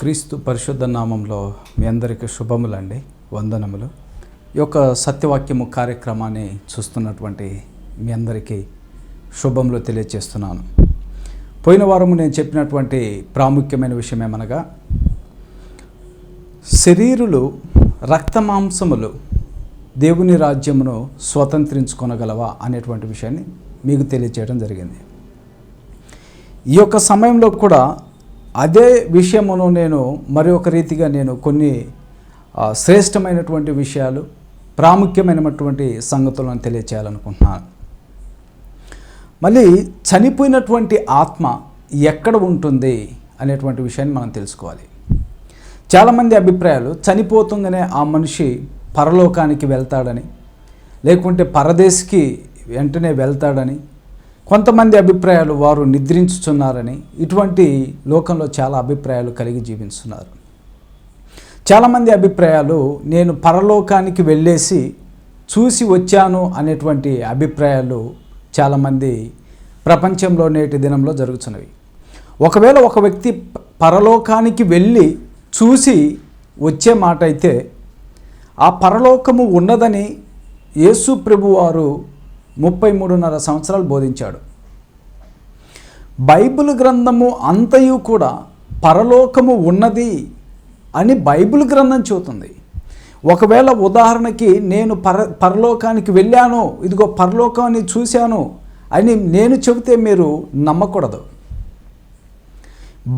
క్రీస్తు పరిశుద్ధ నామంలో మీ అందరికీ శుభములండి వందనములు. ఈ యొక్క సత్యవాక్యము కార్యక్రమాన్ని చూస్తున్నటువంటి మీ అందరికీ శుభములు తెలియజేస్తున్నాను పోయిన వారము నేను చెప్పినటువంటి ప్రాముఖ్యమైన విషయం ఏమనగా శరీరులు రక్తమాంసములు దేవుని రాజ్యమును స్వతంత్రించుకొనగలవా అనేటువంటి విషయాన్ని మీకు తెలియజేయడం జరిగింది. ఈ యొక్క సమయంలో కూడా అదే విషయమును నేను మరి ఒక రీతిగా నేను కొన్ని శ్రేష్టమైనటువంటి విషయాలు ప్రాముఖ్యమైనటువంటి సంగతులను తెలియచేయాలనుకుంటున్నాను. మళ్ళీ చనిపోయినటువంటి ఆత్మ ఎక్కడ ఉంటుంది అనేటువంటి విషయాన్ని మనం తెలుసుకోవాలి. చాలామంది అభిప్రాయాలు చనిపోతుందనే ఆ మనిషి పరలోకానికి వెళ్తాడని లేకుంటే పరదేశికి వెంటనే వెళ్తాడని కొంతమంది అభిప్రాయాలు వారు నిద్రించుచున్నారని ఇటువంటి లోకంలో చాలా అభిప్రాయాలు కలిగి జీవిస్తున్నారు. చాలామంది అభిప్రాయాలు నేను పరలోకానికి వెళ్ళేసి చూసి వచ్చాను అనేటువంటి అభిప్రాయాలు చాలామంది ప్రపంచంలో నేటి దినంలో జరుగుతున్నవి. ఒకవేళ ఒక వ్యక్తి పరలోకానికి వెళ్ళి చూసి వచ్చే మాట అయితే ఆ పరలోకము ఉన్నదని యేసు ప్రభువారు ముప్పై మూడున్నర సంవత్సరాలు బోధించాడు. బైబిల్ గ్రంథము అంతయు కూడా పరలోకము ఉన్నది అని బైబిల్ గ్రంథం చెబుతుంది. ఒకవేళ ఉదాహరణకి నేను పర పరలోకానికి వెళ్ళాను ఇదిగో పరలోకాన్ని చూశాను అని నేను చెబితే మీరు నమ్మకూడదు.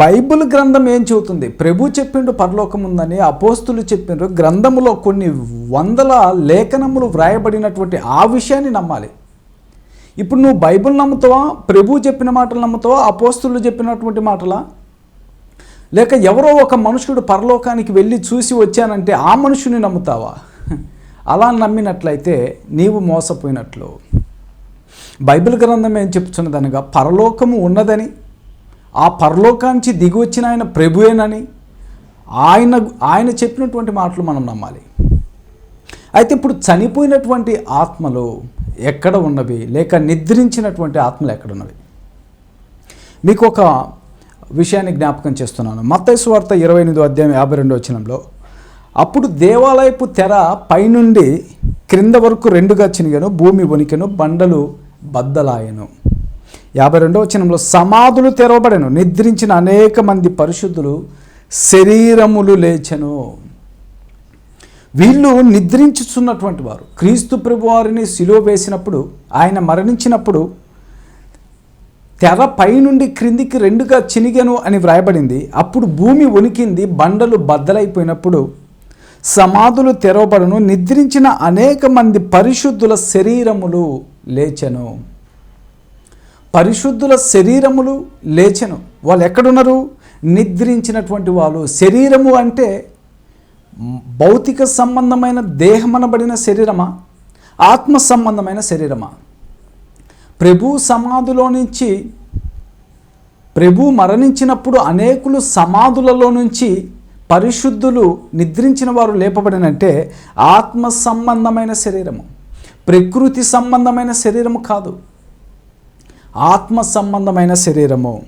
బైబిల్ గ్రంథం ఏం చెబుతుంది? ప్రభు చెప్పిండు పరలోకం ఉందని అపోస్తులు చెప్పిండ్రు గ్రంథములో కొన్ని వందల లేఖనములు వ్రాయబడినటువంటి ఆ విషయాన్ని నమ్మాలి. ఇప్పుడు నువ్వు బైబిల్ నమ్ముతావా? ప్రభు చెప్పిన మాటలు నమ్ముతావా? అపోస్తులు చెప్పినటువంటి మాటలా? లేక ఎవరో ఒక మనుషుడు పరలోకానికి వెళ్ళి చూసి వచ్చానంటే ఆ మనుషుని నమ్ముతావా? అలా నమ్మినట్లయితే నీవు మోసపోయినట్లు. బైబిల్ గ్రంథం ఏం చెప్తున్నదనగా పరలోకము ఉన్నదని ఆ పరలోకానికి దిగి వచ్చిన ఆయన ప్రభువేనని ఆయన ఆయన చెప్పినటువంటి మాటలు మనం నమ్మాలి. అయితే ఇప్పుడు చనిపోయినటువంటి ఆత్మలు ఎక్కడ ఉన్నవి? లేక నిద్రించినటువంటి ఆత్మలు ఎక్కడ ఉన్నవి? మీకు ఒక విషయాన్ని జ్ఞాపకం చేస్తున్నాను. మత్తయి వార్త ఇరవై ఎనిమిదో అధ్యాయం యాభై రెండు వచనంలో అప్పుడు దేవాలయపు తెర పైనుండి క్రింద వరకు రెండుగా చినిగాను భూమి వణికెను బండలు బద్దలాయను. యాభై రెండో వచనంలో సమాధులు తెరవబడెను నిద్రించిన అనేక మంది పరిశుద్ధులు శరీరములు లేచెను. వీళ్ళు నిద్రించుచున్నటువంటి వారు. క్రీస్తు ప్రభువారిని సిలువ వేసినప్పుడు ఆయన మరణించినప్పుడు తెర పైనుండి క్రిందికి రెండుగా చినిగెను అని వ్రాయబడింది. అప్పుడు భూమి ఉనికింది బండలు బద్దలైపోయినప్పుడు సమాధులు తెరవబడను నిద్రించిన అనేక మంది పరిశుద్ధుల శరీరములు లేచెను. పరిశుద్ధుల శరీరములు లేచెను. వాళ్ళు ఎక్కడున్నారు? నిద్రించినటువంటి వాళ్ళు. శరీరము అంటే భౌతిక సంబంధమైన దేహమనబడిన శరీరమా? ఆత్మ సంబంధమైన శరీరమా? ప్రభు సమాధిలో నుంచి ప్రభు మరణించినప్పుడు అనేకులు సమాధులలో నుంచి పరిశుద్ధులు నిద్రించిన వారు లేపబడినంటే ఆత్మ సంబంధమైన శరీరము. ప్రకృతి సంబంధమైన శరీరము కాదు. ఆత్మ సంబంధమైన శరీరము.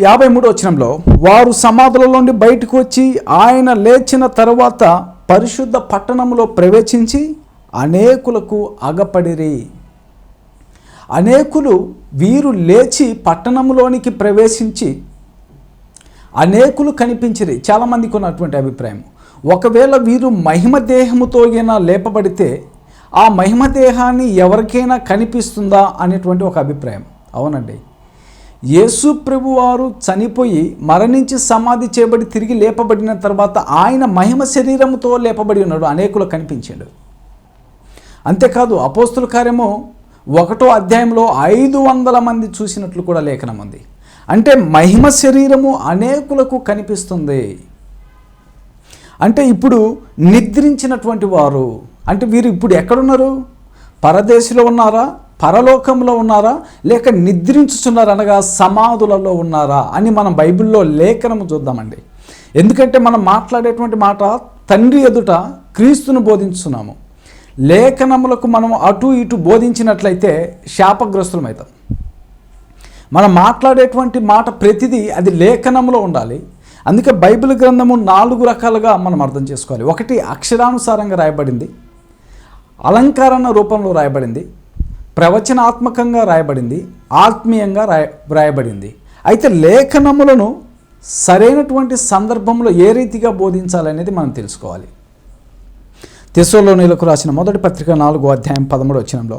యాభై మూడు వచనంలో వారు సమాధుల నుండి బయటకు వచ్చి ఆయన లేచిన తరువాత పరిశుద్ధ పట్టణంలో ప్రవేశించి అనేకులకు అగపడిరి అనేకులు వీరు లేచి పట్టణంలోనికి ప్రవేశించి అనేకులు కనిపించిరి. చాలామందికి ఉన్నటువంటి అభిప్రాయం. ఒకవేళ వీరు మహిమ దేహముతో అయినా లేపబడితే ఆ మహిమ దేహాన్ని ఎవరికైనా కనిపిస్తుందా అనేటువంటి ఒక అభిప్రాయం. అవునండి. యేసు ప్రభువారు చనిపోయి మరణించి సమాధి చేయబడి తిరిగి లేపబడిన తర్వాత ఆయన మహిమ శరీరముతో లేపబడి ఉన్నాడు. అనేకులు కనిపించాడు. అంతేకాదు అపోస్తుల కార్యము ఒకటో అధ్యాయంలో ఐదు వందల మంది చూసినట్లు కూడా లేఖనం ఉంది. అంటే మహిమ శరీరము అనేకులకు కనిపిస్తుంది. అంటే ఇప్పుడు నిద్రించినటువంటి వారు అంటే వీరు ఇప్పుడు ఎక్కడున్నారు? పరదేశంలో ఉన్నారా? పరలోకంలో ఉన్నారా? లేక నిద్రించుచున్నారా అనగా సమాధులలో ఉన్నారా అని మనం బైబిల్లో లేఖనము చూద్దామండి. ఎందుకంటే మనం మాట్లాడేటువంటి మాట తండ్రి ఎదుట క్రీస్తును బోధించున్నాము లేఖనములకు మనం అటు ఇటు బోధించినట్లయితే శాపగ్రస్తులమవుతాం మనం మాట్లాడేటువంటి మాట ప్రతిదీ అది లేఖనంలో ఉండాలి. అందుకే బైబిల్ గ్రంథము నాలుగు రకాలుగా మనం అర్థం చేసుకోవాలి. ఒకటి అక్షరానుసారంగా రాయబడింది. అలంకరణ రూపంలో రాయబడింది. ప్రవచనాత్మకంగా రాయబడింది ఆత్మీయంగా రాయ రాయబడింది. అయితే లేఖనములను సరైనటువంటి సందర్భంలో ఏ రీతిగా బోధించాలనేది మనం తెలుసుకోవాలి. తెసోలోనిలకు రాసిన మొదటి పత్రిక నాలుగో అధ్యాయం పదమూడు వచ్చినంలో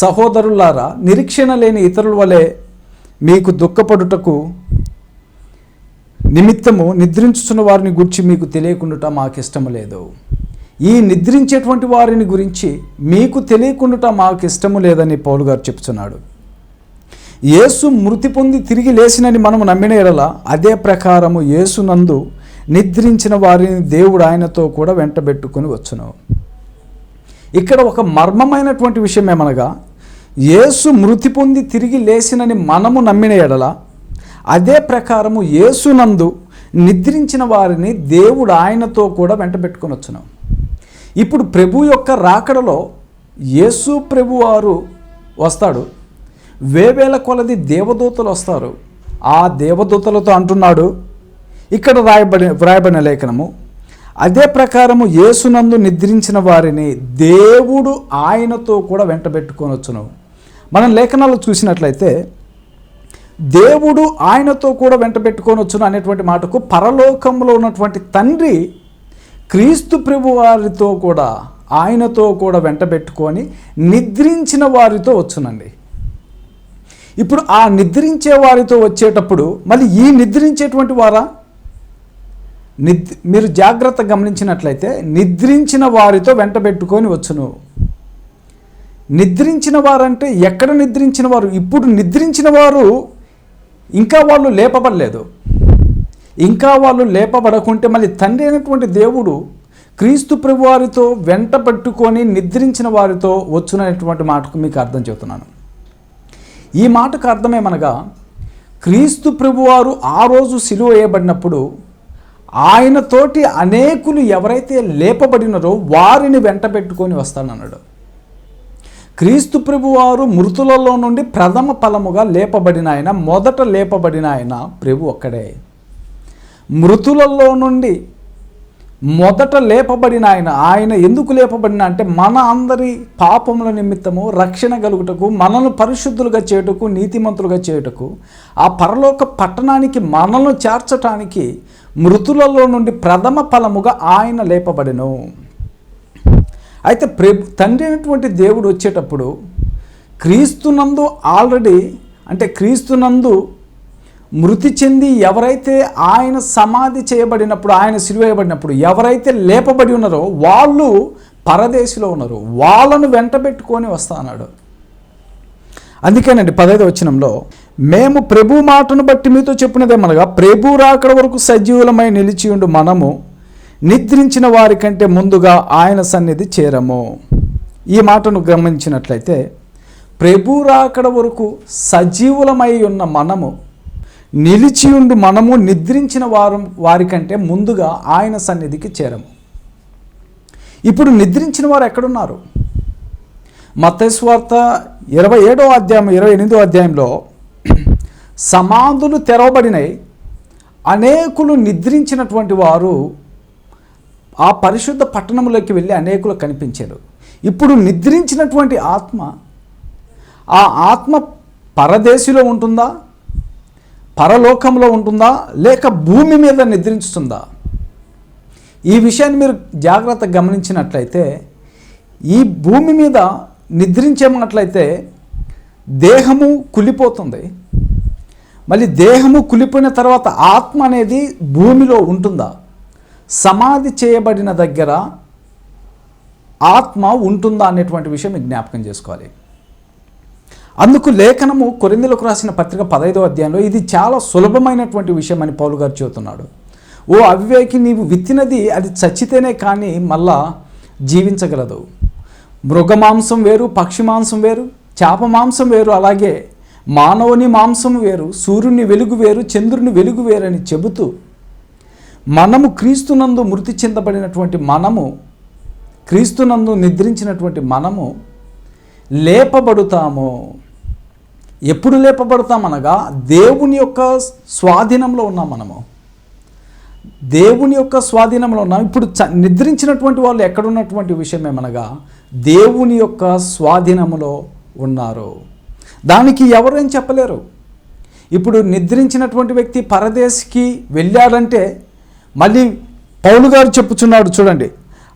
సహోదరులారా నిరీక్షణ లేని ఇతరుల వలె మీకు దుఃఖపడుటకు నిమిత్తము నిద్రించుతున్న వారిని గురించి మీకు తెలియకుండా మాకు ఇష్టము లేదు. ఈ నిద్రించేటువంటి వారిని గురించి మీకు తెలియకుండా మాకు ఇష్టము లేదని పౌలు గారు చెప్తున్నాడు. యేసు మృతి పొంది తిరిగి లేచినని మనము నమ్మిన ఎడల అదే ప్రకారము యేసునందు నిద్రించిన వారిని దేవుడు ఆయనతో కూడా వెంటబెట్టుకొని వచ్చును. ఇక్కడ ఒక మర్మమైనటువంటి విషయం ఏమనగా యేసు మృతి పొంది తిరిగి లేచినని మనము నమ్మిన ఎడల అదే ప్రకారము యేసునందు నిద్రించిన వారిని దేవుడు ఆయనతో కూడా వెంటబెట్టుకుని వచ్చును. ఇప్పుడు ప్రభు యొక్క రాకడలో యేసు ప్రభు వారు వస్తాడు. వేవేల కొలది దేవదూతలు వస్తారు. ఆ దేవదూతలతో అంటున్నాడు ఇక్కడ రాయబడి వ్రాయబడిన లేఖనము అదే ప్రకారము యేసునందు నిద్రించిన వారిని దేవుడు ఆయనతో కూడా వెంటబెట్టుకొని వచ్చును మనం లేఖనాలు చూసినట్లయితే దేవుడు ఆయనతో కూడా వెంటబెట్టుకొని వచ్చును అనేటువంటి మాటకు పరలోకంలో ఉన్నటువంటి తండ్రి క్రీస్తు ప్రభు వారితో కూడా ఆయనతో కూడా వెంటబెట్టుకొని నిద్రించిన వారితో వచ్చునండి. ఇప్పుడు ఆ నిద్రించే వారితో వచ్చేటప్పుడు మళ్ళీ ఈ నిద్రించేటువంటి వారా? నిద్ మీరు జాగ్రత్త గమనించినట్లయితే నిద్రించిన వారితో వెంటబెట్టుకొని వచ్చును. నిద్రించిన వారంటే ఎక్కడ నిద్రించిన వారు? ఇప్పుడు నిద్రించిన వారు ఇంకా వాళ్ళు లేపబడలేదు. ఇంకా వాళ్ళు లేపబడకుంటే మళ్ళీ తండ్రి అయినటువంటి దేవుడు క్రీస్తు ప్రభువారితో వెంట పట్టుకొని నిద్రించిన వారితో వచ్చుననేటువంటి మాటకు మీకు అర్థం చెబుతున్నాను. ఈ మాటకు అర్థమేమనగా క్రీస్తు ప్రభువారు ఆ రోజు సిలువ వేయబడినప్పుడు ఆయనతోటి అనేకులు ఎవరైతే లేపబడినారో వారిని వెంట పెట్టుకొని వస్తానన్నాడు. క్రీస్తు ప్రభువారు మృతులలో నుండి ప్రథమ ఫలముగా లేపబడిన ఆయన మొదట లేపబడిన ఆయన ప్రభు ఒక్కడే. మృతులలో నుండి మొదట లేపబడిన ఆయన ఆయన ఎందుకు లేపబడిన అంటే మన అందరి పాపముల నిమిత్తము రక్షణ కలుగుటకు మనల్ని పరిశుద్ధులుగా చేయుటకు నీతిమంతులుగా చేయుటకు ఆ పరలోక పట్టణానికి మనల్ని చేర్చటానికి మృతులలో నుండి ప్రథమ ఫలముగా ఆయన లేపబడెను. అయితే ప్రభు తండ్రి అయినటువంటి దేవుడు వచ్చేటప్పుడు క్రీస్తునందు ఆల్రెడీ అంటే క్రీస్తునందు మృతి చెంది ఎవరైతే ఆయన సమాధి చేయబడినప్పుడు ఆయన సిలువేయబడినప్పుడు ఎవరైతే లేపబడి ఉన్నారో వాళ్ళు పరదేశిలో ఉన్నారు. వాళ్ళను వెంటబెట్టుకొని వస్తా అన్నాడు. అందుకేనండి పదైదు వచనంలో మేము ప్రభు మాటను బట్టి మీతో చెప్పినదేమనగా ప్రభు రాకడ వరకు సజీవులమై నిలిచి ఉండు మనము నిద్రించిన వారి కంటే ముందుగా ఆయన సన్నిధి చేరము. ఈ మాటను గమనించినట్లయితే ప్రభు రాకడ వరకు సజీవులమై ఉన్న మనము నిలిచి ఉండి మనము నిద్రించిన వారు వారికంటే ముందుగా ఆయన సన్నిధికి చేరము. ఇప్పుడు నిద్రించిన వారు ఎక్కడున్నారు? మతస్వార్త ఇరవై ఏడో అధ్యాయం ఇరవై ఎనిమిదో అధ్యాయంలో సమాధులు తెరవబడినాయి అనేకులు నిద్రించినటువంటి వారు ఆ పరిశుద్ధ పట్టణంలోకి వెళ్ళి అనేకులు కనిపించారు. ఇప్పుడు నిద్రించినటువంటి ఆత్మ ఆ ఆత్మ పరదేశిలో ఉంటుందా? పరలోకంలో ఉంటుందా? లేక భూమి మీద నిద్రించుతుందా? ఈ విషయాన్ని మీరు జాగ్రత్తగా గమనించినట్లయితే ఈ భూమి మీద నిద్రించేమన్నట్లయితే దేహము కులిపోతుంది. మళ్ళీ దేహము కులిపోయిన తర్వాత ఆత్మ అనేది భూమిలో ఉంటుందా? సమాధి చేయబడిన దగ్గర ఆత్మ ఉంటుందా అనేటువంటి విషయం మీకు జ్ఞాపకం చేసుకోవాలి. అందుకు లేఖనము కొరిందులకు రాసిన పత్రిక పదైదో అధ్యాయంలో ఇది చాలా సులభమైనటువంటి విషయం అని పౌలు గారు చెబుతున్నాడు. ఓ అవివేకి నీవు విత్తినది అది చచ్చితేనే కానీ మళ్ళా జీవించగలదు. మృగ మాంసం వేరు పక్షి మాంసం వేరు చేప మాంసం వేరు అలాగే మానవుని మాంసం వేరు సూర్యుని వెలుగు వేరు చంద్రుని వెలుగు వేరని చెబుతూ మనము క్రీస్తునందు మృతి చెందబడినటువంటి మనము క్రీస్తునందు నిద్రించినటువంటి మనము లేపబడుతాము. ఎప్పుడు లేపబడతామనగా దేవుని యొక్క స్వాధీనంలో ఉన్నాం మనము. దేవుని యొక్క స్వాధీనంలో ఉన్నాం. ఇప్పుడు నిద్రించినటువంటి వాళ్ళు ఎక్కడున్నటువంటి విషయం ఏమనగా దేవుని యొక్క స్వాధీనంలో ఉన్నారు. దానికి ఎవరేం చెప్పలేరు. ఇప్పుడు నిద్రించినటువంటి వ్యక్తి పరదేశికి వెళ్ళాడంటే మళ్ళీ పౌలు గారు చెప్పుచున్నాడు చూడండి.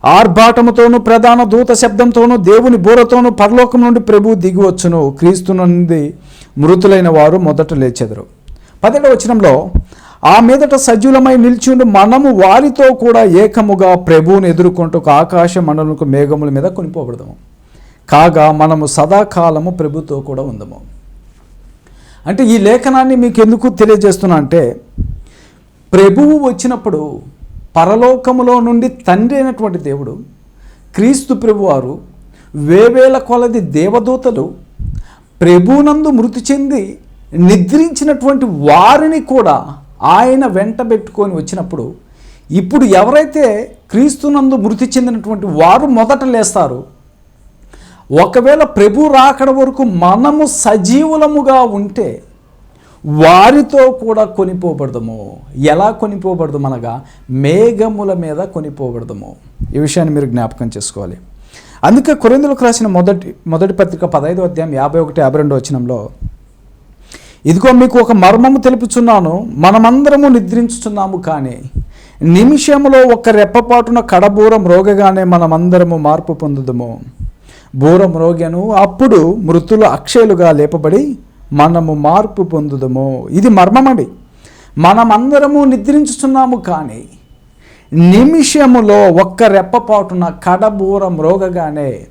ఆర్భాటముతోనూ ప్రధాన దూత శబ్దంతోనూ దేవుని బూరతోనూ పరలోకం నుండి ప్రభు దిగివచ్చును క్రీస్తు నుండి మృతులైన వారు మొదట లేచెదరు. పదిహేడవ వచనంలో ఆ మీదట సజీవులమై నిల్చుండు మనము వారితో కూడా ఏకముగా ప్రభువుని ఎదుర్కొంటూ ఆకాశ మండలకు మేఘముల మీద కొనిపోబడదాము. కాగా మనము సదాకాలము ప్రభుతో కూడా ఉందము. అంటే ఈ లేఖనాన్ని మీకు ఎందుకు తెలియజేస్తున్నా అంటే ప్రభువు వచ్చినప్పుడు పరలోకములో నుండి తండ్రి అయినటువంటి దేవుడు క్రీస్తు ప్రభువారు వేవేల కొలది దేవదూతలు ప్రభునందు మృతి చెంది నిద్రించినటువంటి వారిని కూడా ఆయన వెంట పెట్టుకొని వచ్చినప్పుడు ఇప్పుడు ఎవరైతే క్రీస్తునందు మృతి చెందినటువంటి వారు మొదట లేస్తారు ఒకవేళ ప్రభు రాకడ వరకు మనము సజీవులముగా ఉంటే వారితో కూడా కొనిపోబడదము. ఎలా కొనిపోబడదు అనగా మేఘముల మీద కొనిపోబడదము. ఈ విషయాన్ని మీరు జ్ఞాపకం చేసుకోవాలి. అందుకే కొరిందులకు రాసిన మొదటి మొదటి పత్రిక పదహైదు అధ్యాయం యాభై ఒకటి యాభై రెండు వచనంలో ఇదిగో మీకు ఒక మర్మము తెలుపుచున్నాను మనమందరము నిద్రించుచున్నాము కానీ నిమిషంలో ఒక రెప్పపాటున కడబూరం రోగగానే మనమందరము మార్పు పొందుదము. బూరం రోగను అప్పుడు మృతులు అక్షయులుగా లేపబడి మనము మార్పు పొందుదము. ఇది మర్మమండి. మనమందరము నిద్రించుచున్నాము కానీ నిమిషములో ఒక్క రెప్పపాటున కడబూరం రోగగానే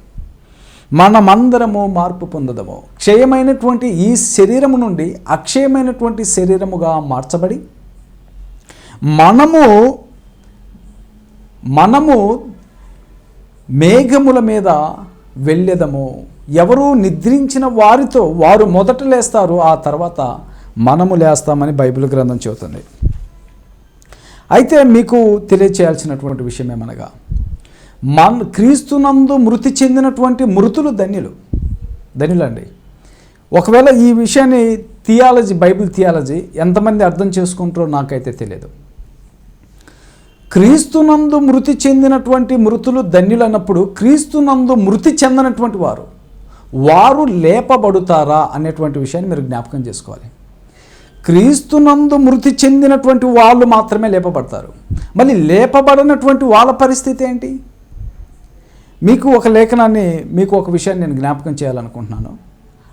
మనమందరము మార్పు పొందదము. క్షయమైనటువంటి ఈ శరీరము నుండి అక్షయమైనటువంటి శరీరముగా మార్చబడి మనము మనము మేఘముల మీద వెళ్ళెదము. ఎవరు నిద్రించిన వారితో వారు మొదట లేస్తారు ఆ తర్వాత మనము లేస్తామని బైబిల్ గ్రంథం చెబుతుంది. అయితే మీకు తెలియచేయాల్సినటువంటి విషయం ఏమనగా మన క్రీస్తునందు మృతి చెందినటువంటి మృతులు ధన్యులు. ధన్యులండి. ఒకవేళ ఈ విషయాన్ని థియాలజీ బైబిల్ థియాలజీ ఎంతమంది అర్థం చేసుకుంటారో నాకైతే తెలియదు. క్రీస్తునందు మృతి చెందినటువంటి మృతులు ధన్యులు అన్నప్పుడు క్రీస్తునందు మృతి చెందినటువంటి వారు వారు లేపబడుతారా అనేటువంటి విషయాన్ని మీరు జ్ఞాపకం చేసుకోవాలి. క్రీస్తునందు మృతి చెందినటువంటి వాళ్ళు మాత్రమే లేపబడతారు. మళ్ళీ లేపబడినటువంటి వాళ్ళ పరిస్థితి ఏంటి? మీకు ఒక లేఖనాన్ని మీకు ఒక విషయాన్ని నేను జ్ఞాపకం చేయాలనుకుంటున్నాను.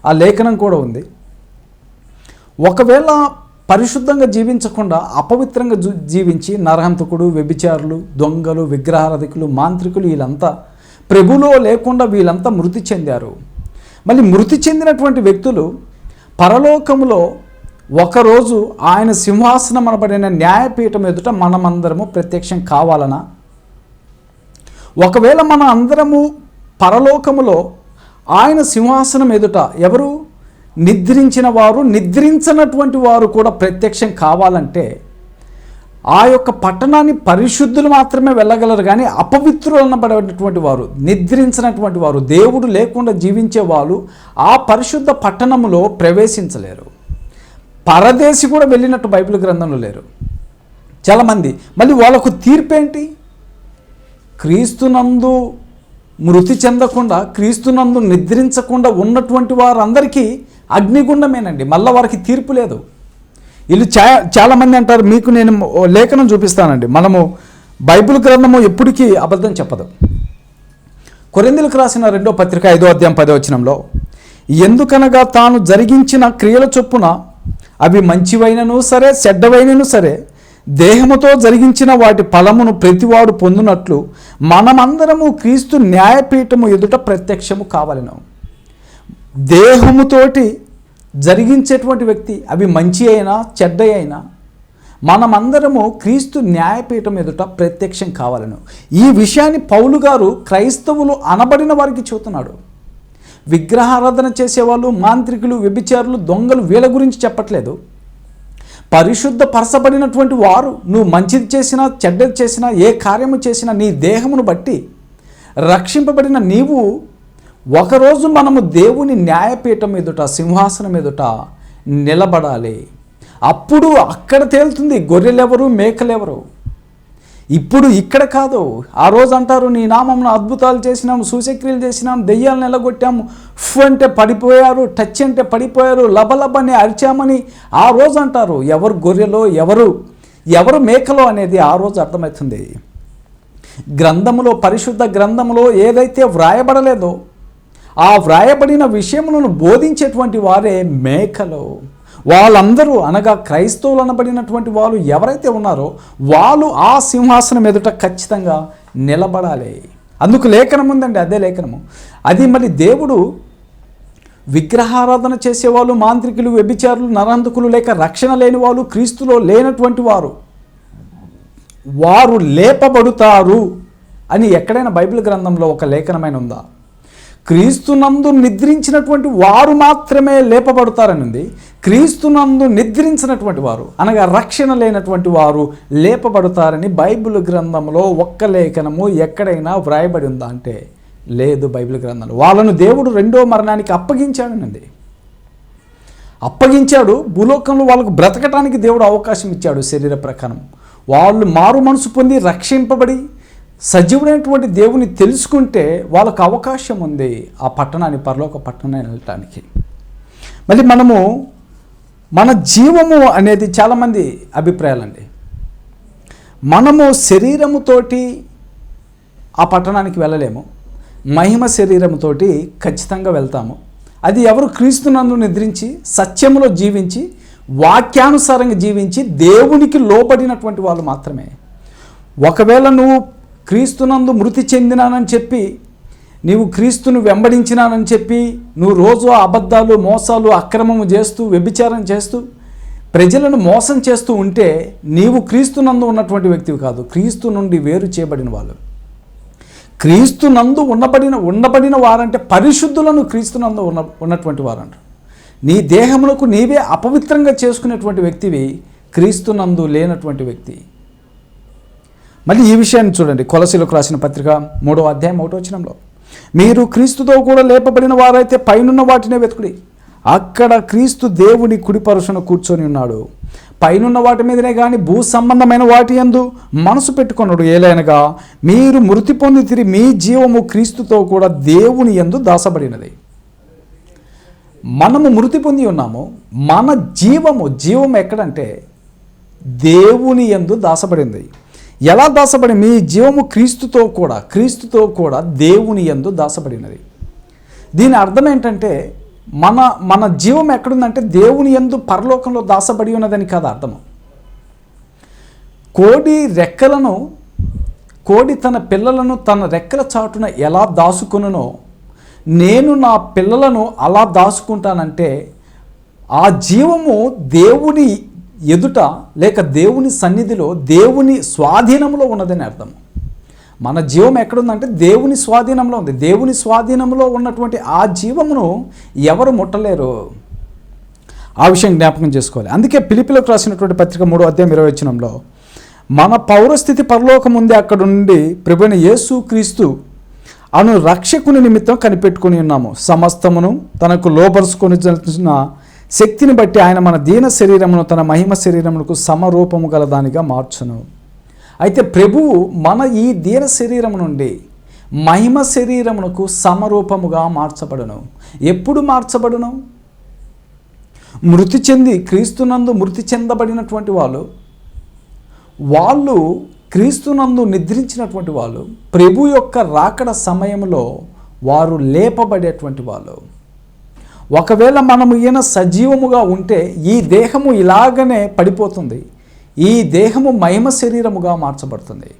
ఆ లేఖనం కూడా ఉంది. ఒకవేళ పరిశుద్ధంగా జీవించకుండా అపవిత్రంగా జు- జీవించి నరహంతకుడు వ్యభిచారులు దొంగలు విగ్రహారధికులు మాంత్రికులు వీళ్ళంతా ప్రభులో లేకుండా వీళ్ళంతా మృతి చెందారు. మళ్ళీ మృతి చెందినటువంటి వ్యక్తులు పరలోకములో ఒకరోజు ఆయన సింహాసనం అనబడిన న్యాయపీఠం ఎదుట మనమందరము ప్రత్యక్షం కావాలనా? ఒకవేళ మన అందరము పరలోకములో ఆయన సింహాసనం ఎదుట ఎవరు? నిద్రించిన వారు నిద్రించినటువంటి వారు కూడా ప్రత్యక్షం కావాలంటే ఆ యొక్క పట్టణాన్ని పరిశుద్ధులు మాత్రమే వెళ్ళగలరు కానీ అపవిత్రులు అనబడేటువంటి వారు నిద్రించినటువంటి వారు దేవుడు లేకుండా జీవించే వాళ్ళు ఆ పరిశుద్ధ పట్టణములో ప్రవేశించలేరు. పరదేశి కూడా వెళ్ళినట్టు బైబిల్ గ్రంథంలో లేరు. చాలామంది. మళ్ళీ వాళ్ళకు తీర్పేంటి? క్రీస్తునందు మృతి చెందకుండా క్రీస్తునందు నిద్రించకుండా ఉన్నటువంటి వారందరికీ అగ్నిగుండమేనండి. మళ్ళీ వారికి తీర్పు లేదు. వీళ్ళు చా చాలామంది అంటారు మీకు నేను ఓ లేఖనం చూపిస్తానండి. మనము బైబిల్ గ్రంథము ఎప్పటికీ అబద్ధం చెప్పదు. కొరిందులకు రాసిన రెండో పత్రిక ఐదో అధ్యాయం పదో వచనంలో ఎందుకనగా తాను జరిగించిన క్రియల చొప్పున అవి మంచివైనను సరే చెడ్డవైనను సరే దేహముతో జరిగించిన వాటి ఫలమును ప్రతివాడు పొందినట్లు మనమందరము క్రీస్తు న్యాయపీఠము ఎదుట ప్రత్యక్షము కావలను. దేహముతోటి జరిగించేటువంటి వ్యక్తి అవి మంచి అయినా చెడ్డ అయినా మనమందరము క్రీస్తు న్యాయపీఠం ఎదుట ప్రత్యక్షం కావాలను. ఈ విషయాన్ని పౌలు గారు క్రైస్తవులు అనబడిన వారికి చెబుతున్నాడు. విగ్రహారాధన చేసేవాళ్ళు మాంత్రికులు వ్యభిచారులు దొంగలు వీళ్ళ గురించి చెప్పట్లేదు. పరిశుద్ధ పరచబడినటువంటి వారు నువ్వు మంచిది చేసినా చెడ్డది చేసినా ఏ కార్యము చేసినా నీ దేహమును బట్టి రక్షింపబడిన నీవు ఒకరోజు మనము దేవుని న్యాయపీఠం ఎదుట సింహాసనం ఎదుట నిలబడాలి. అప్పుడు అక్కడ తేలుతుంది గొర్రెలెవరు మేకలెవరు? ఇప్పుడు ఇక్కడ కాదు. ఆ రోజు అంటారు నీ నామంలో అద్భుతాలు చేసినాము సూచక్రియలు చేసినాము దెయ్యాలు నిలగొట్టాము ఫు అంటే పడిపోయారు టచ్ అంటే పడిపోయారు లబలబని అరిచామని ఆ రోజు అంటారు. ఎవరు గొర్రెలో ఎవరు ఎవరు మేకలో అనేది ఆ రోజు అర్థమవుతుంది. గ్రంథములో పరిశుద్ధ గ్రంథములో ఏదైతే వ్రాయబడలేదో ఆ వ్రాయబడిన విషయములను బోధించేటువంటి వారే మేకలు. వాళ్ళందరూ అనగా క్రైస్తవులు అనబడినటువంటి వాళ్ళు ఎవరైతే ఉన్నారో వాళ్ళు ఆ సింహాసనం ఎదుట ఖచ్చితంగా నిలబడాలి. అందుకు లేఖనం ఉందండి అదే లేఖనము. అది మరి దేవుడు విగ్రహారాధన చేసేవాళ్ళు మాంత్రికులు వ్యభిచారులు నరంధకులు లేక రక్షణ లేని వాళ్ళు క్రీస్తులో లేనటువంటి వారు. వారు లేపబడుతారు అని ఎక్కడైనా బైబిల్ గ్రంథంలో ఒక లేఖనమైన ఉందా? క్రీస్తునందు నిద్రించినటువంటి వారు మాత్రమే లేపబడతారనింది. క్రీస్తునందు నిద్రించినటువంటి వారు అనగా రక్షణ లేనటువంటి వారు లేపబడతారని బైబిల్ గ్రంథంలో ఒక్క లేఖనము ఎక్కడైనా వ్రాయబడి ఉందా అంటే లేదు బైబిల్ గ్రంథంలో. వాళ్ళను దేవుడు రెండో మరణానికి అప్పగించాడనండి. అప్పగించాడు భూలోకంలో వాళ్ళకు బ్రతకటానికి దేవుడు అవకాశం ఇచ్చాడు శరీర ప్రకారం. వాళ్ళు మారు మనసు పొంది రక్షింపబడి సజీవుడైనటువంటి దేవుని తెలుసుకుంటే వాళ్ళకు అవకాశం ఉంది ఆ పట్టణాన్ని పరలోక పట్టణాన్ని వెళ్ళటానికి. మళ్ళీ మనము మన జీవము అనేది చాలామంది అభిప్రాయాలండి. మనము శరీరముతోటి ఆ పట్టణానికి వెళ్ళలేము. మహిమ శరీరముతోటి ఖచ్చితంగా వెళ్తాము. అది ఎవరు క్రీస్తునందు నిద్రించి సత్యములో జీవించి వాక్యానుసారంగా జీవించి దేవునికి లోబడినటువంటి వాళ్ళు మాత్రమే. ఒకవేళ నువ్వు క్రీస్తునందు మృతి చెందినానని చెప్పి నీవు క్రీస్తును వెంబడించినానని చెప్పి నువ్వు రోజు అబద్ధాలు మోసాలు అక్రమము చేస్తూ వ్యభిచారం చేస్తూ ప్రజలను మోసం చేస్తూ ఉంటే నీవు క్రీస్తునందు ఉన్నటువంటి వ్యక్తివి కాదు. క్రీస్తు నుండి వేరు చేయబడిన వాళ్ళు. క్రీస్తునందు ఉండబడిన ఉండబడిన వారంటే పరిశుద్ధులను క్రీస్తునందు ఉన్న ఉన్నటువంటి వారంటారు నీ దేహమునకు నీవే అపవిత్రంగా చేసుకునేటువంటి వ్యక్తివి క్రీస్తునందు లేనటువంటి వ్యక్తి. మళ్ళీ ఈ విషయాన్ని చూడండి. కొలసీలకు రాసిన పత్రిక మూడో అధ్యాయం ఒకటో వచనంలో. మీరు క్రీస్తుతో కూడా లేపబడిన వారైతే పైనున్న వాటినే వెతుకుడి. అక్కడ క్రీస్తు దేవుని కుడిపరుషను కూర్చొని ఉన్నాడు. పైనున్న వాటి మీదనే కానీ భూ సంబంధమైన వాటి యందు మనసు పెట్టుకున్నాడు ఏలైనగా మీరు మృతి పొంది తిరిగి మీ జీవము క్రీస్తుతో కూడా దేవుని యందు దాసబడినది. మనము మృతి పొంది ఉన్నాము. మన జీవము జీవం ఎక్కడంటే దేవుని యందు దాసబడింది. ఎలా దాసబడి మీ జీవము క్రీస్తుతో కూడా క్రీస్తుతో కూడా దేవుని యందు దాసబడినది. దీని అర్థం ఏంటంటే మన మన జీవం ఎక్కడుందంటే దేవుని యందు పరలోకంలో దాసబడి ఉన్నదని కాదు అర్థము కోడి రెక్కలను కోడి తన పిల్లలను తన రెక్కల చాటున ఎలా దాసుకునో నేను నా పిల్లలను అలా దాచుకుంటానంటే ఆ జీవము దేవుని ఎదుట లేక దేవుని సన్నిధిలో దేవుని స్వాధీనంలో ఉన్నదని అర్థం. మన జీవం ఎక్కడుందంటే దేవుని స్వాధీనంలో ఉంది. దేవుని స్వాధీనంలో ఉన్నటువంటి ఆ జీవమును ఎవరు ముట్టలేరు? ఆ విషయం జ్ఞాపకం చేసుకోవాలి. అందుకే పిలిపిలకు రాసినటువంటి పత్రిక మూడో అధ్యాయం ఇరవై వచ్చినంలో మన పౌరస్థితి పరలోకం ఉంది అక్కడ నుండి ప్రభుణ యేసు క్రీస్తు అను రక్షకుని నిమిత్తం కనిపెట్టుకుని ఉన్నాము. సమస్తమును తనకు లోపరుచుకొని శక్తిని బట్టి ఆయన మన దీన శరీరమును తన మహిమ శరీరమునకు సమరూపము గల దానిగా మార్చును. అయితే ప్రభువు మన ఈ దీన శరీరము నుండి మహిమ శరీరమునకు సమరూపముగా మార్చబడును. ఎప్పుడు మార్చబడును? మృతి చెంది క్రీస్తునందు మృతి చెందబడినటువంటి వాళ్ళు వాళ్ళు క్రీస్తునందు నిద్రించినటువంటి వాళ్ళు ప్రభు యొక్క రాకడ సమయంలో వారు లేపబడేటువంటి వాళ్ళు. ఒకవేళ మనము ఈయన సజీవముగా ఉంటే ఈ దేహము ఇలాగనే పడిపోతుంది. ఈ దేహము మహిమ శరీరముగా మార్చబడుతుంది.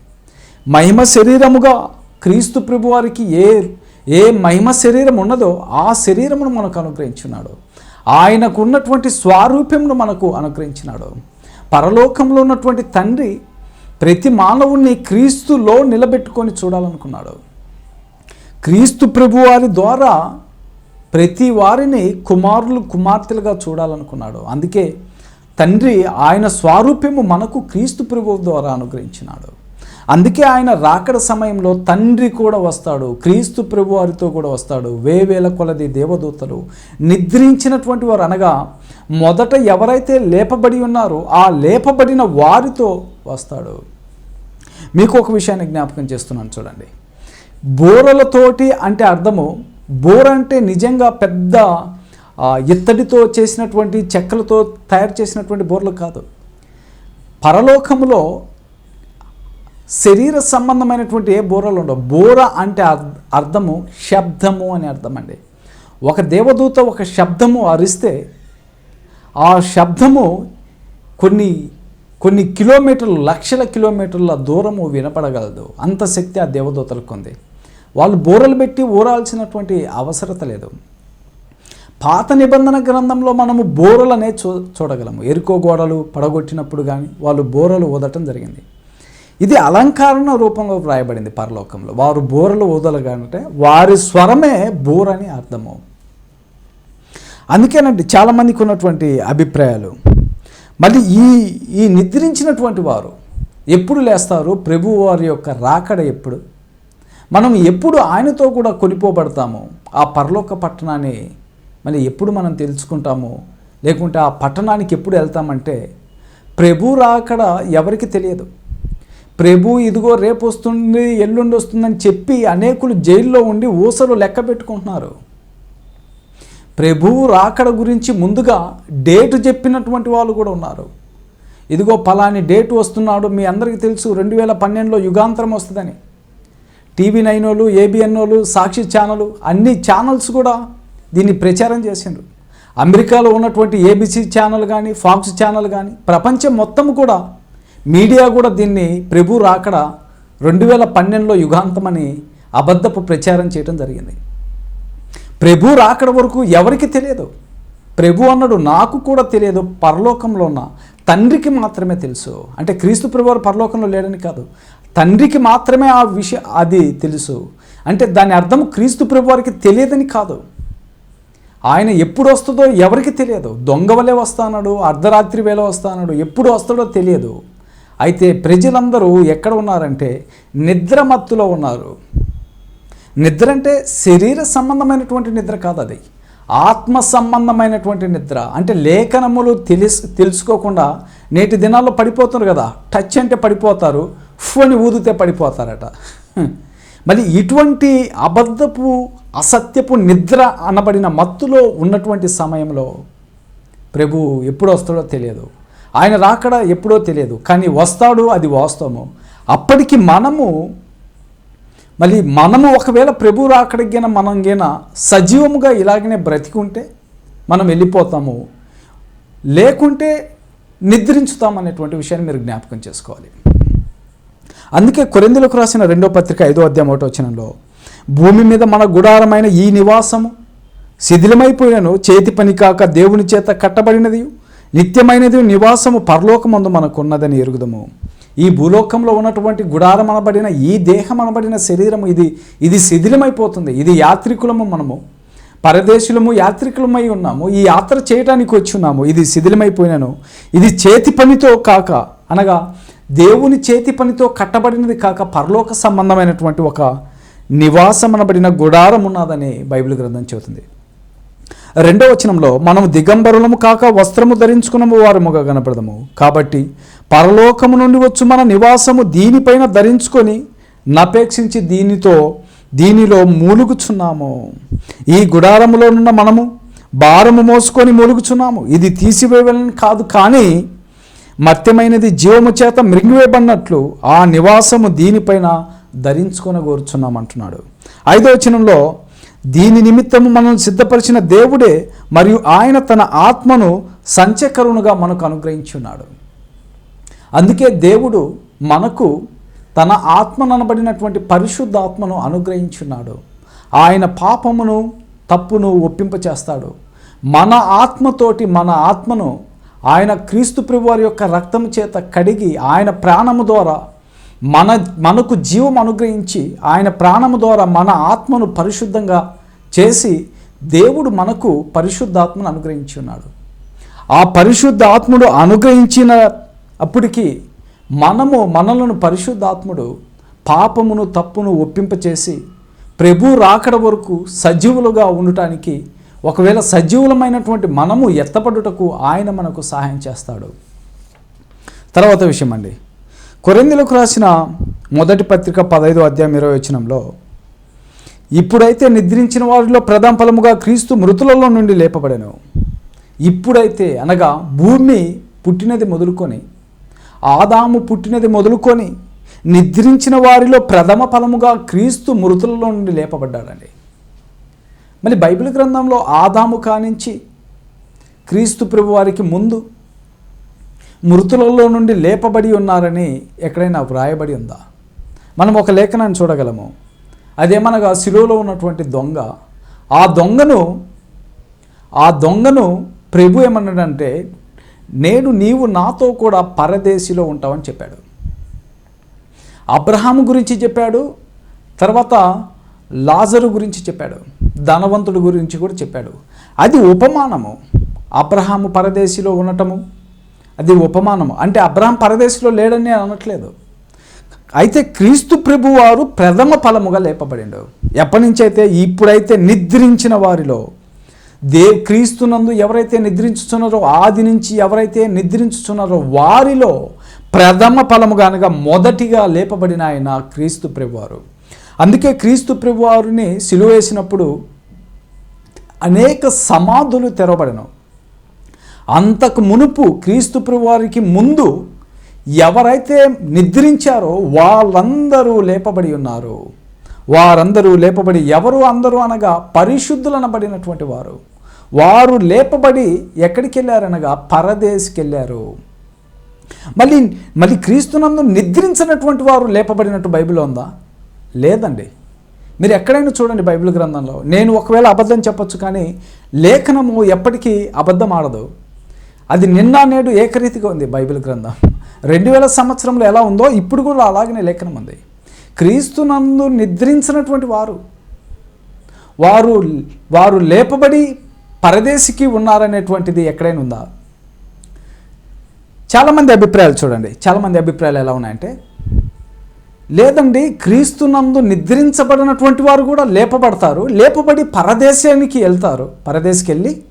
మహిమ శరీరముగా క్రీస్తు ప్రభు వారికి ఏ ఏ మహిమ శరీరం ఉన్నదో ఆ శరీరమును మనకు అనుగ్రహించున్నాడు ఆయనకు ఉన్నటువంటి స్వారూప్యమును మనకు అనుగ్రహించినాడు. పరలోకంలో ఉన్నటువంటి తండ్రి ప్రతి మానవుణ్ణి క్రీస్తులో నిలబెట్టుకొని చూడాలనుకున్నాడు. క్రీస్తు ప్రభువారి ద్వారా ప్రతి వారిని కుమారులు కుమార్తెలుగా చూడాలనుకున్నాడు. అందుకే తండ్రి ఆయన స్వారూప్యము మనకు క్రీస్తు ప్రభు ద్వారా అనుగ్రహించినాడు. అందుకే ఆయన రాకడ సమయంలో తండ్రి కూడా వస్తాడు క్రీస్తు ప్రభు వారితో కూడా వస్తాడు. వేవేల కొలది దేవదూతలు నిద్రించినటువంటి వారు అనగా మొదట ఎవరైతే లేపబడి ఉన్నారో ఆ లేపబడిన వారితో వస్తాడు. మీకు ఒక విషయాన్ని జ్ఞాపకం చేస్తున్నాను చూడండి. బోరలతోటి అంటే అర్థము బోర అంటే నిజంగా పెద్ద ఆ, ఇత్తడితో చేసినటువంటి చెక్కలతో తయారు చేసినటువంటి బోర్లు కాదు. పరలోకములో శరీర సంబంధమైనటువంటి ఏ బోరలు ఉండవు. బోర అంటే అర్- అర్థము శబ్దము అని అర్థం అండి ఒక దేవదూత ఒక శబ్దము అరిస్తే ఆ శబ్దము కొన్ని కొన్ని కిలోమీటర్లు లక్షల కిలోమీటర్ల దూరము వినపడగలదు. అంత శక్తి ఆ దేవదూతలకు ఉంది. వాళ్ళు బోరలు పెట్టి ఊరాల్సినటువంటి అవసరత లేదు. పాత నిబంధన గ్రంథంలో మనము బోరలనే చూ చూడగలము. ఎరుకో గోడలు పడగొట్టినప్పుడు కానీ వాళ్ళు బోరలు ఊదటం జరిగింది. ఇది అలంకారణ రూపంలో వ్రాయబడింది పరలోకంలో. వారు బోరలు ఊదలగానంటే వారి స్వరమే బోర్ అని అర్థము. అందుకేనండి చాలామందికి ఉన్నటువంటి అభిప్రాయాలు. మళ్ళీ ఈ ఈ నిద్రించినటువంటి వారు ఎప్పుడు లేస్తారు? ప్రభు వారి యొక్క రాకడ ఎప్పుడు? మనం ఎప్పుడు ఆయనతో కూడా కొనిపోబడతామో ఆ పరలోక పట్టణాన్ని మళ్ళీ ఎప్పుడు మనం తెలుసుకుంటాము లేకుంటే ఆ పట్టణానికి ఎప్పుడు వెళ్తామంటే ప్రభు రాకడ ఎవరికి తెలియదు. ప్రభు ఇదిగో రేపు వస్తుంది ఎల్లుండి వస్తుందని చెప్పి అనేకులు జైల్లో ఉండి ఊసలు లెక్క పెట్టుకుంటున్నారు. ప్రభువు రాకడ గురించి ముందుగా డేటు చెప్పినటువంటి వాళ్ళు కూడా ఉన్నారు. ఇదిగో పలాని డేటు వస్తున్నాడు మీ అందరికీ తెలుసు రెండు వేల పన్నెండులో యుగాంతరం వస్తుందని. టీవీ నైన్ వాళ్ళు ఏబిఎన్ వాళ్ళు సాక్షి ఛానల్ అన్ని ఛానల్స్ కూడా దీన్ని ప్రచారం చేసిండ్రు. అమెరికాలో ఉన్నటువంటి ఏబిసి ఛానల్ కానీ ఫాక్స్ ఛానల్ కానీ ప్రపంచం మొత్తం కూడా మీడియా కూడా దీన్ని ప్రభు రాకడ రెండు వేల పన్నెండులో యుగాంతమని అబద్ధపు ప్రచారం చేయడం జరిగింది. ప్రభు రాకడ వరకు ఎవరికి తెలియదు? ప్రభు అన్నాడు నాకు కూడా తెలియదు పరలోకంలో ఉన్న తండ్రికి మాత్రమే తెలుసు. అంటే క్రీస్తు ప్రభు వారు పరలోకంలో లేడని కాదు తండ్రికి మాత్రమే ఆ విషయం అది తెలుసు. అంటే దాని అర్థం క్రీస్తు ప్రభు వారికి తెలియదని కాదు. ఆయన ఎప్పుడు వస్తుందో ఎవరికి తెలియదు. దొంగవలే వస్తానడు అర్ధరాత్రి వేళ వస్తానడు ఎప్పుడు వస్తాడో తెలియదు. అయితే ప్రజలందరూ ఎక్కడ ఉన్నారంటే నిద్రమత్తులో ఉన్నారు. నిద్ర అంటే శరీర సంబంధమైనటువంటి నిద్ర కాదు అది ఆత్మ సంబంధమైనటువంటి నిద్ర. అంటే లేఖనములు తెలుసు తెలుసుకోకుండా నేటి దినాల్లో పడిపోతున్నారు కదా. టచ్ అంటే పడిపోతారు. ఫు అని ఊదితే పడిపోతారట. మరి ఇటువంటి అబద్ధపు అసత్యపు నిద్ర అనబడిన మత్తులో ఉన్నటువంటి సమయంలో ప్రభు ఎప్పుడు వస్తాడో తెలియదు. ఆయన రాకడ ఎప్పుడో తెలియదు. కానీ వస్తాడు అది వాస్తవము. అప్పటికి మనము మళ్ళీ మనము ఒకవేళ ప్రభు రాకడిగిన మనం గిన సజీవముగా ఇలాగనే బ్రతికి ఉంటే మనం వెళ్ళిపోతాము. లేకుంటే నిద్రించుతామనేటువంటి విషయాన్ని మీరు జ్ఞాపకం చేసుకోవాలి. అందుకే కొరిందులకు రాసిన రెండో పత్రిక ఐదో అధ్యాయం ఒకటో వచనంలో భూమి మీద మన గుడారమైన ఈ నివాసము శిథిలమైపోయినను చేతి పని కాక దేవుని చేత కట్టబడినది నిత్యమైనది నివాసము పరలోకమందు మనకున్నదని ఎరుగుదము. ఈ భూలోకంలో ఉన్నటువంటి గుడారం అనబడిన ఈ దేహం అనబడిన శరీరం ఇది ఇది శిథిలమైపోతుంది. ఇది యాత్రికులము మనము పరదేశులము యాత్రికులమై ఉన్నాము. ఈ యాత్ర చేయడానికి వచ్చి ఉన్నాము. ఇది శిథిలమైపోయినను ఇది చేతి పనితో కాక అనగా దేవుని చేతి పనితో కట్టబడినది కాక పరలోక సంబంధమైనటువంటి ఒక నివాసం అనబడిన గుడారం ఉన్నదని బైబిల్ గ్రంథం చెబుతుంది. రెండో వచనంలో మనం దిగంబరులము కాక వస్త్రము ధరించుకున్నము వారముగా కనపడదము. కాబట్టి పరలోకము నుండి వచ్చు మన నివాసము దీనిపైన ధరించుకొని నపేక్షించి దీనితో దీనిలో మూలుగుచున్నాము. ఈ గుడారములోనున్న మనము భారము మోసుకొని మూలుగుచున్నాము. ఇది తీసివేయవలని కాదు కానీ మత్యమైనది జీవము చేత మృంగివేయబడినట్లు ఆ నివాసము దీనిపైన ధరించుకొని కోరుచున్నామంటున్నాడు ఐదో వచనంలో దీని నిమిత్తము మనం సిద్ధపరిచిన దేవుడే మరియు ఆయన తన ఆత్మను సంచకరుణుగా మనకు అనుగ్రహించున్నాడు. అందుకే దేవుడు మనకు తన ఆత్మననబడినటువంటి పరిశుద్ధ ఆత్మను అనుగ్రహించున్నాడు. ఆయన పాపమును తప్పును ఒప్పింపచేస్తాడు. మన ఆత్మతోటి మన ఆత్మను ఆయన క్రీస్తు ప్రభువారి యొక్క రక్తము చేత కడిగి ఆయన ప్రాణము ద్వారా మన మనకు జీవం అనుగ్రహించి ఆయన ప్రాణము ద్వారా మన ఆత్మను పరిశుద్ధంగా చేసి దేవుడు మనకు పరిశుద్ధాత్మను అనుగ్రహించి ఉన్నాడు. ఆ పరిశుద్ధ ఆత్ముడు అనుగ్రహించిన అప్పటికి మనము మనలను పరిశుద్ధాత్ముడు పాపమును తప్పును ఒప్పింపచేసి ప్రభు రాకడ వరకు సజీవులుగా ఉండటానికి ఒకవేళ సజీవులమైనటువంటి మనము ఎత్తపడుటకు ఆయన మనకు సహాయం చేస్తాడు. తర్వాత విషయం అండి. కొరిందులకు రాసిన మొదటి పత్రిక పదహైదు అధ్యాయం ఇరవై వచనంలో ఇప్పుడైతే నిద్రించిన వారిలో ప్రథమ ఫలముగా క్రీస్తు మృతులలో నుండి లేపబడను. ఇప్పుడైతే అనగా భూమి పుట్టినది మొదలుకొని ఆదాము పుట్టినది మొదలుకొని నిద్రించిన వారిలో ప్రథమ ఫలముగా క్రీస్తు మృతులలో నుండి లేపబడ్డాడండి. మళ్ళీ బైబిల్ గ్రంథంలో ఆదాము కానించి క్రీస్తు ప్రభు వారికి ముందు మృతులలో నుండి లేపబడి ఉన్నారని ఎక్కడైనా వ్రాయబడి ఉందా? మనం ఒక లేఖనాన్ని చూడగలము. అదేమనగా శిలువలో ఉన్నటువంటి దొంగ. ఆ దొంగను ఆ దొంగను ప్రభు ఏమన్నాడంటే నేను నీవు నాతో కూడా పరదేశిలో ఉంటావని చెప్పాడు. అబ్రహాం గురించి చెప్పాడు తర్వాత లాజరు గురించి చెప్పాడు. ధనవంతుడు గురించి కూడా చెప్పాడు. అది ఉపమానము. అబ్రహాము పరదేశిలో ఉండటము. అది ఉపమానము. అంటే అబ్రహాం పరదేశిలో లేడని నేను అనట్లేదు. అయితే క్రీస్తు ప్రభు వారు ప్రథమ ఫలముగా లేపబడిండు. ఎప్పటి నుంచి అయితే ఇప్పుడైతే నిద్రించిన వారిలో దే క్రీస్తునందు ఎవరైతే నిద్రించుతున్నారో ఆది నుంచి ఎవరైతే నిద్రించుతున్నారో వారిలో ప్రథమ ఫలముగా అనగా మొదటిగా లేపబడిన ఆయన క్రీస్తు ప్రభువారు అందుకే క్రీస్తు ప్రభువారిని సిలువేసినప్పుడు అనేక సమాధులు తెరవబడను. అంతకు మునుపు క్రీస్తు ప్రభువారికి ముందు ఎవరైతే నిద్రించారో వాళ్ళందరూ లేపబడి ఉన్నారు. వారందరూ లేపబడి ఎవరు అందరూ అనగా పరిశుద్ధులనబడినటువంటి వారు. వారు లేపబడి ఎక్కడికి వెళ్ళారనగా పరదేశికి వెళ్ళారు మళ్ళీ మళ్ళీ క్రీస్తునందు నిద్రించినటువంటి వారు లేపబడినట్టు బైబిల్ ఉందా? లేదండి. మీరు ఎక్కడైనా చూడండి బైబిల్ గ్రంథంలో. నేను ఒకవేళ అబద్ధం చెప్పొచ్చు కానీ లేఖనము ఎప్పటికీ అబద్ధం ఆడదు. అది నిన్న నేడు ఏకరీతిగా ఉంది బైబిల్ గ్రంథం. రెండు వేల సంవత్సరంలో ఎలా ఉందో ఇప్పుడు కూడా అలాగనే లేఖనం ఉంది. క్రీస్తునందు నిద్రించినటువంటి వారు. వారు వారు లేపబడి పరదేశికి ఉన్నారనేటువంటిది ఎక్కడైనా ఉందా? చాలామంది అభిప్రాయాలు చూడండి. చాలామంది అభిప్రాయాలు ఎలా ఉన్నాయంటే లేదండి క్రీస్తునందు నిద్రించబడినటువంటి వారు కూడా లేపబడతారు. లేపబడి పరదేశానికి వెళ్తారు. పరదేశికి వెళ్ళి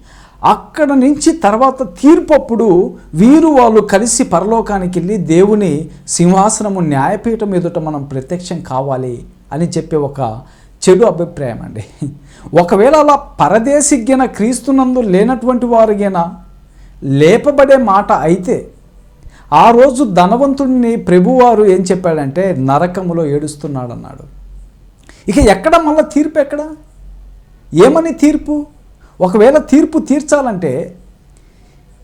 అక్కడ నుంచి తర్వాత తీర్పప్పుడు వీరు వాళ్ళు కలిసి పరలోకానికి వెళ్ళి దేవుని సింహాసనము న్యాయపీఠం ఎదుట మనం ప్రత్యక్షం కావాలి అని చెప్పే ఒక చెడు అభిప్రాయం అండి. ఒకవేళ అలా పరదేశిగిన క్రీస్తునందు లేనటువంటి వారిగిన లేపబడే మాట అయితే ఆ రోజు ధనవంతుడిని ప్రభువారు ఏం చెప్పాడంటే నరకములో ఏడుస్తున్నాడన్నాడు. ఇక ఎక్కడ మళ్ళీ తీర్పు ఎక్కడ? ఏమని తీర్పు? ఒకవేళ తీర్పు తీర్చాలంటే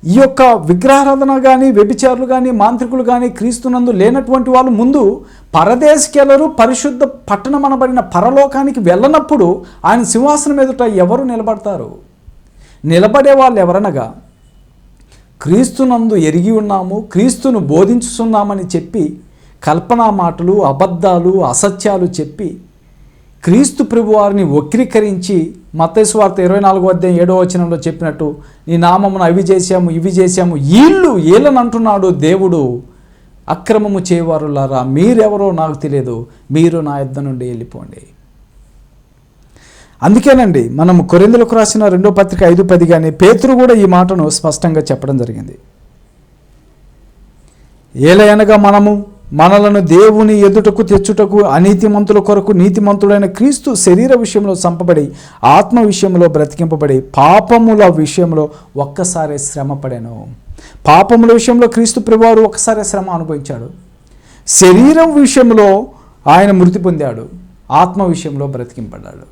ఈ యొక్క విగ్రహారాధన కానీ వ్యభిచారులు కానీ మాంత్రికులు కానీ క్రీస్తునందు లేనటువంటి వాళ్ళు ముందు పరదేశకెళ్ళరు పరిశుద్ధ పట్టణం అనబడిన పరలోకానికి వెళ్ళనప్పుడు ఆయన సింహాసనం ఎదుట ఎవరు నిలబడతారు? నిలబడే వాళ్ళు ఎవరనగా క్రీస్తునందు ఎరిగి ఉన్నాము క్రీస్తును బోధించుతున్నామని చెప్పి కల్పనా మాటలు అబద్ధాలు అసత్యాలు చెప్పి క్రీస్తు ప్రభువారిని వక్రీకరించి మతేశ్వార్త ఇరవై నాలుగో అధ్యాయం ఏడో వచనంలో చెప్పినట్టు నీ నామమును అవి చేశాము ఇవి చేశాము వీళ్ళు వీళ్ళనంటున్నాడు దేవుడు. అక్రమము చేయవారులారా మీరెవరో నాకు తెలియదు మీరు నా యుద్ధ నుండి వెళ్ళిపోండి. అందుకేనండి మనం కొరిందులకు రాసిన రెండో పత్రిక ఐదు పది కానీ పేతురు కూడా ఈ మాటను స్పష్టంగా చెప్పడం జరిగింది. ఏలయనగా మనము మనలను దేవుని ఎదుటకు తెచ్చుటకు అనీతిమంతుల కొరకు నీతిమంతుడైన క్రీస్తు శరీర విషయంలో చంపబడి ఆత్మ విషయంలో బ్రతికింపబడి పాపముల విషయంలో ఒక్కసారి శ్రమ పడాను. పాపముల విషయంలో క్రీస్తు ప్రభువారు ఒక్కసారి శ్రమ అనుభవించాడు. శరీరం విషయంలో ఆయన మృతి పొందాడు. ఆత్మ విషయంలో బ్రతికింపడ్డాడు.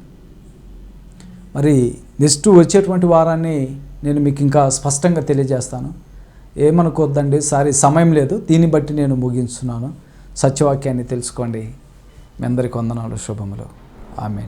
మరి నెక్స్ట్ వచ్చేటువంటి వారాన్ని నేను మీకు ఇంకా స్పష్టంగా తెలియజేస్తాను. ఏమనుకోద్దండి సారీ సమయం లేదు దీన్ని బట్టి నేను ముగించున్నాను. సత్యవాక్యాన్ని తెలుసుకోండి. మీ అందరికి వందనాలు శుభములు. ఆమె